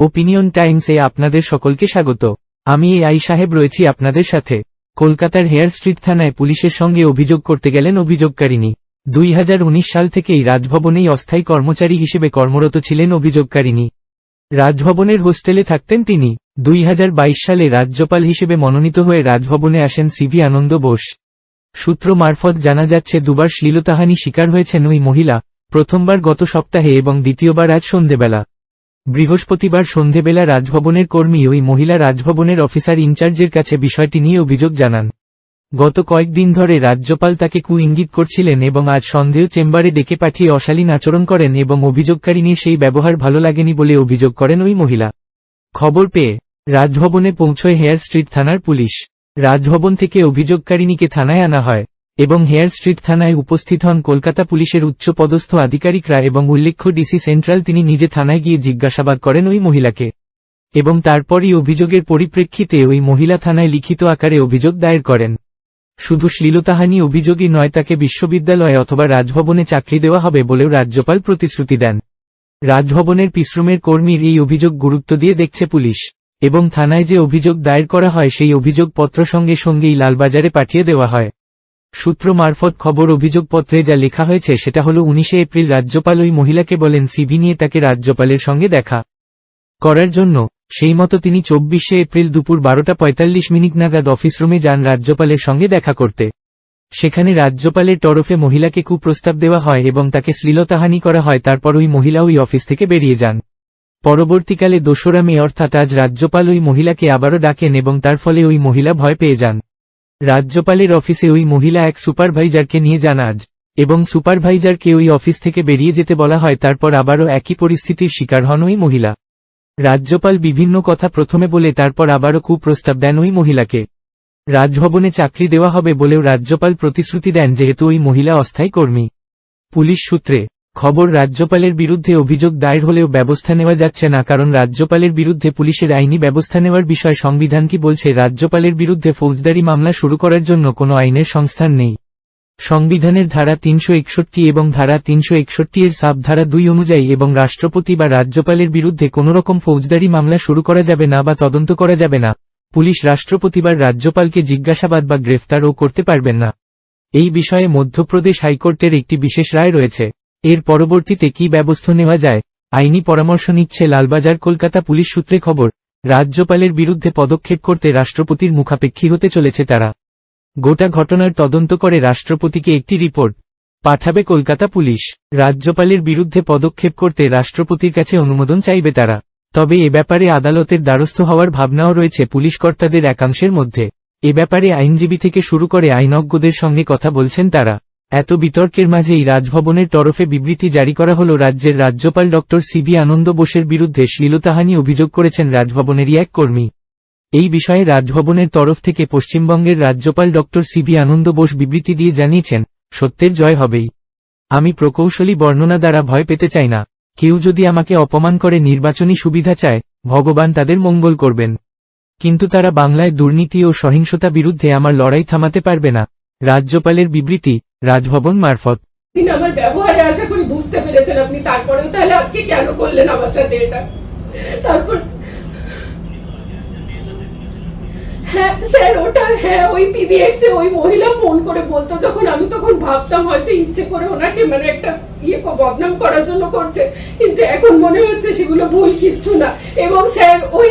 Opinion টাইমসে আপনাদের সকলকে স্বাগত। আমি এই আই সাহেব রয়েছি আপনাদের সাথে। কলকাতার হেয়ার স্ট্রিট থানায় পুলিশের সঙ্গে অভিযোগ করতে গেলেন অভিযোগকারিনী দুই হাজার সাল থেকেই রাজভবনেই অস্থায়ী কর্মচারী হিসেবে কর্মরত ছিলেন অভিযোগকারিনী রাজভবনের হোস্টেলে থাকতেন তিনি। দুই হাজার বাইশ সালে রাজ্যপাল হিসেবে মনোনীত হয়ে রাজভবনে আসেন সিভি আনন্দ বোস। সূত্র মারফত জানা যাচ্ছে, দুবার শ্লীলতাহানি শিকার হয়েছেন ওই মহিলা। প্রথমবার গত সপ্তাহে এবং দ্বিতীয়বার আজ সন্ধেবেলা। বৃহস্পতিবার সন্ধেবেলা রাজভবনের কর্মী ওই মহিলা রাজভবনের অফিসার ইনচার্জের কাছে বিষয়টি নিয়ে অভিযোগ জানান। গত কয়েকদিন ধরে রাজ্যপাল তাকে কু ইঙ্গিত করছিলেন এবং আজ সন্দেহ চেম্বারে ডেকে পাঠিয়ে অশালীন আচরণ করেন এবং অভিযোগকারিনীর সেই ব্যবহার ভালো লাগেনি বলে অভিযোগ করেন ওই মহিলা। খবর পেয়ে রাজভবনে পৌঁছয় হেয়ার স্ট্রিট থানার পুলিশ। রাজভবন থেকে অভিযোগকারিনীকে থানায় আনা হয়। এবং হেয়ার স্ট্রিট থানায় উপস্থিত হন কলকাতা পুলিশের উচ্চ পদস্থ আধিকারিকরা এবং উল্লেখ্য ডিসি সেন্ট্রাল তিনি নিজে থানায় গিয়ে জিজ্ঞাসাবাদ করেন ওই মহিলাকে। এবং তারপরই অভিযোগের পরিপ্রেক্ষিতে ওই মহিলা থানায় লিখিত আকারে অভিযোগ দায়ের করেন। শুধু শ্লীলতাহানি অভিযোগই নয়, তাকে বিশ্ববিদ্যালয়ে অথবা রাজভবনে চাকরি দেওয়া হবে বলেও রাজ্যপাল প্রতিশ্রুতি দেন। রাজভবনের পিশ্রমের কর্মীর এই অভিযোগ গুরুত্ব দিয়ে দেখছে পুলিশ, এবং থানায় যে অভিযোগ দায়ের করা হয় সেই অভিযোগপত্র সঙ্গে সঙ্গেই লালবাজারে পাঠিয়ে দেওয়া হয়। সূত্র মারফত খবর অভিযোগপত্রে যা লেখা হয়েছে সেটা হল উনিশে এপ্রিল রাজ্যপাল ওই মহিলাকে বলেন সিভি নিয়ে তাকে রাজ্যপালের সঙ্গে দেখা করার জন্য। সেই মতো তিনি চব্বিশে এপ্রিল দুপুর বারোটা পঁয়তাল্লিশ মিনিট নাগাদ অফিস রুমে যান রাজ্যপালের সঙ্গে দেখা করতে। সেখানে রাজ্যপালের তরফে মহিলাকে কুপ্রস্তাব দেওয়া হয় এবং তাকে শ্লীলতাহানি করা হয়, তারপর ওই মহিলা ওই অফিস থেকে বেরিয়ে যান। পরবর্তীকালে দোসরা মে, অর্থাৎ আজ রাজ্যপাল ওই মহিলাকে আবারও ডাকেন এবং তার ফলে ওই মহিলা ভয় পেয়ে যান। রাজ্যপালের অফিসে ওই মহিলা এক সুপারভাইজারকে নিয়ে যান আজ, এবং সুপারভাইজারকে ওই অফিস থেকে বেরিয়ে যেতে বলা হয়, তারপর আবারও একই পরিস্থিতির শিকার হন ওই মহিলা। রাজ্যপাল বিভিন্ন কথা প্রথমে বলে, তারপর আবারও কুপ্রস্তাব দেন ওই মহিলাকে। রাজভবনে চাকরি দেওয়া হবে বলেও রাজ্যপাল প্রতিশ্রুতি দেন, যেহেতু ওই মহিলা অস্থায়ী কর্মী। পুলিশ সূত্রে খবর রাজ্যপালের বিরুদ্ধে অভিযোগ দায়ের হলেও ব্যবস্থা নেওয়া যাচ্ছে না, কারণ রাজ্যপালের বিরুদ্ধে পুলিশের আইনি ব্যবস্থা নেওয়ার বিষয় সংবিধান কি বলছে, রাজ্যপালের বিরুদ্ধে ফৌজদারি মামলা শুরু করার জন্য কোনো আইনের সংস্থান নেই। সংবিধানের ধারা তিনশো একষট্টি এবং ধারা তিনশো একষট্টি এর সাব ধারা দুই অনুযায়ী এবং রাষ্ট্রপতি বা রাজ্যপালের বিরুদ্ধে কোনোরকম ফৌজদারি মামলা শুরু করা যাবে না বা তদন্ত করা যাবে না। পুলিশ রাষ্ট্রপতি বা রাজ্যপালকে জিজ্ঞাসাবাদ বা গ্রেফতারও করতে পারবেন না। এই বিষয়ে মধ্যপ্রদেশ হাইকোর্টের একটি বিশেষ রায় রয়েছে। এর পরবর্তীতে কি ব্যবস্থা নেওয়া যায়? আইনি পরামর্শ নিচ্ছে লালবাজার, কলকাতা পুলিশ সূত্রে খবর, রাজ্যপালের বিরুদ্ধে পদক্ষেপ করতে রাষ্ট্রপতির মুখাপেক্ষী হতে চলেছে তারা। গোটা ঘটনার তদন্ত করে রাষ্ট্রপতিকে একটি রিপোর্ট পাঠাবে কলকাতা পুলিশ। রাজ্যপালের বিরুদ্ধে পদক্ষেপ করতে রাষ্ট্রপতির কাছে অনুমোদন চাইবে তারা। তবে এ ব্যাপারে আদালতের দ্বারস্থ হওয়ার ভাবনাও রয়েছে পুলিশ কর্তাদের একাংশের মধ্যে। এ ব্যাপারে আইনজীবী থেকে শুরু করে আইনজ্ঞদের সঙ্গে কথা বলছেন তারা। এত বিতর্কের মাঝেই রাজভবনের তরফে বিবৃতি জারি করা হল রাজ্যের রাজ্যপাল ড. সিবি আনন্দ বোসের বিরুদ্ধে শ্লীলতাহানি অভিযোগ করেছেন রাজভবনেরই এক কর্মী। এই বিষয়ে রাজভবনের তরফ থেকে পশ্চিমবঙ্গের রাজ্যপাল ড. সিবি আনন্দ বোস বিবৃতি দিয়ে জানিয়েছেন, সত্যের জয় হবেই। আমি প্রকৌশলী বর্ণনা দ্বারা ভয় পেতে চাই না। কেউ যদি আমাকে অপমান করে নির্বাচনী সুবিধা চায়, ভগবান তাদের মঙ্গল করবেন। কিন্তু তারা বাংলায় দুর্নীতি ও সহিংসতা বিরুদ্ধে আমার লড়াই থামাতে পারবে না। রাজ্যপালের বিবৃতি রাজভবন মারফত। আমার ব্যবহারে আশা করি বুঝতে পেরেছেন আপনি, তারপরেও তাহলে আজকে কেন করলেন আমার সাথে এটা? তারপর হ্যাঁ স্যার, ওটা হ্যাঁ ওই পিবিএক্স এ ওই মহিলা ফোন করে বলতো, যখন আমি তখন ভাবতাম হয়তো ইচ্ছে করে ওনাকে মানে একটা ইয়ে বদনাম করার জন্য করছে, কিন্তু এখন মনে হচ্ছে সেগুলো ভুল কিচ্ছু না। এবং স্যার, ওই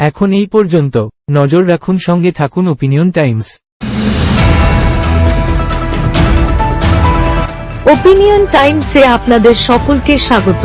এখন এই পর্যন্ত। নজর রাখুন সঙ্গে থাকুন ওপিনিয়ন টাইমস ওপিনিয়ন টাইমসে আপনাদের সকলকে স্বাগত।